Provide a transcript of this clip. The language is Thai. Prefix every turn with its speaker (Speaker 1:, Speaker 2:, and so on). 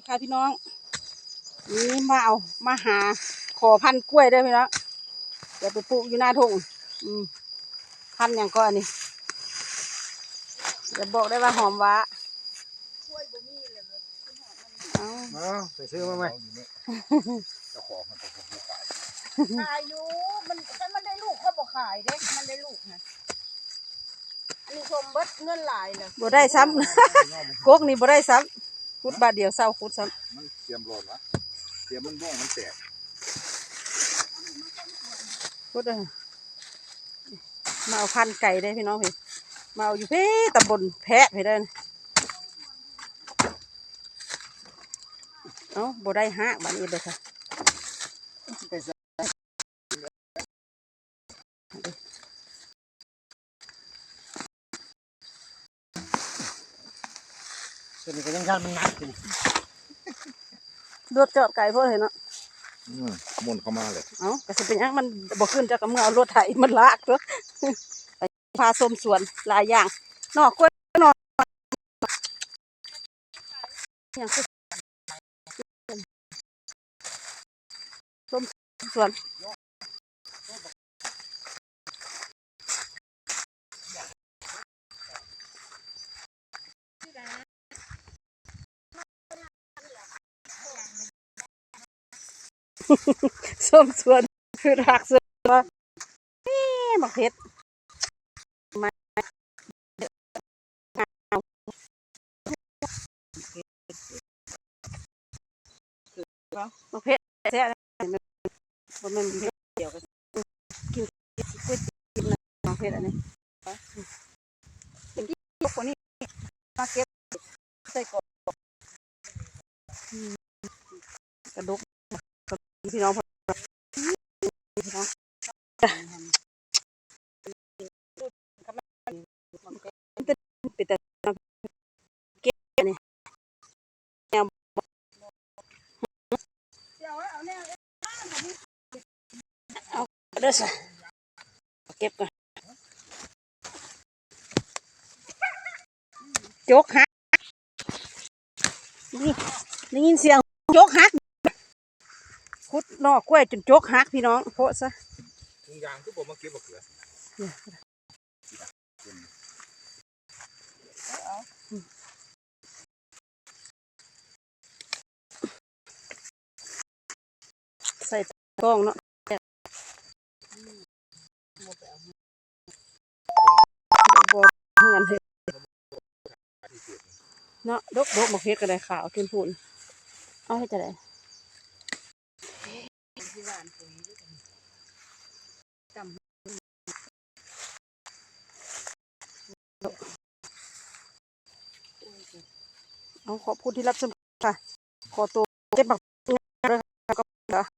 Speaker 1: ดีค่ะพี่น้อง นี่มาเอามาหาขอพันธุ์กล้วยเด้อพี่น้องเดี๋ยวไปปลูกอยู่หน้าทุ่งอืมพันธุ์อย่างก็อันนี้เดี๋ยวบอกได้ว่าหอมหวะเอา
Speaker 2: เอาไปซื้อมาไหม
Speaker 3: เจ้าของมันเป็นคนขาย
Speaker 1: ขายอยู่มันถ้ามันได้ลูกเขาบอกขายได้ มันได้ลูกนะอันนี้ชมเบิดเงินหลายเลยบ่ได้ซ้ำกกนี่บ่ได้ซ้ำ ขุดบาทเดียวเศร้าขุดซ้ำ
Speaker 3: มันเตรียมรอดวะเตรียมมันบ้องมันแตก
Speaker 1: พูดเลยมาเอาพันธุ์ไก่ได้พี่น้องพี่มาเอาอยู่เพ่ตำบลแพะพี่ได้อเอ้าบ่ได้ฮะบัดนี้เลยค่ะ
Speaker 2: ตัวนี้ก็ยังชันมันหนักอยู่
Speaker 1: รถจอดไก่พวกเห็นเนาะ
Speaker 3: อืมหมุนเข้ามาเลย
Speaker 1: เอ้าก็สิเป็นหยังมันบ่ขึ้นจากกับเมื่อเอารถไถมันลากตัวไปพาชมสวนหลายอย่างนอกกล้วยนอกอย่างคือชมสวน ส้มสวนคือหักสวนว่บักเพชรมาบักเพชรแซ่บบ่แม่นเพชรเดียวกันกินก๋วยเตี๋ยวนะบักเพชรอันนี้เป็นที่ยกกว่านี้มาเก็บใส่กระดก พี่น้องพี่น้องเป็นแต่เก็บเนี่แนวเอาเด้อสิเก็บก่อนจกหักนี่ได้ยินเสียงจกหัก คุดนอกกล้วยจนจกหักพี่น้องโพะซะ
Speaker 3: ทุงยางทุกคนมาเก็บบักเขือ
Speaker 1: ใส่กล้องเนาะเหือนเฮ็ดเนาะดกดกบ่เฮ็ดก็ได้ขาวขึ้นพูนเอาให้จะได้ เอาขอพูดที่รับชมค่ะ ขอตัวเก็บบักงานด้วยค่ะ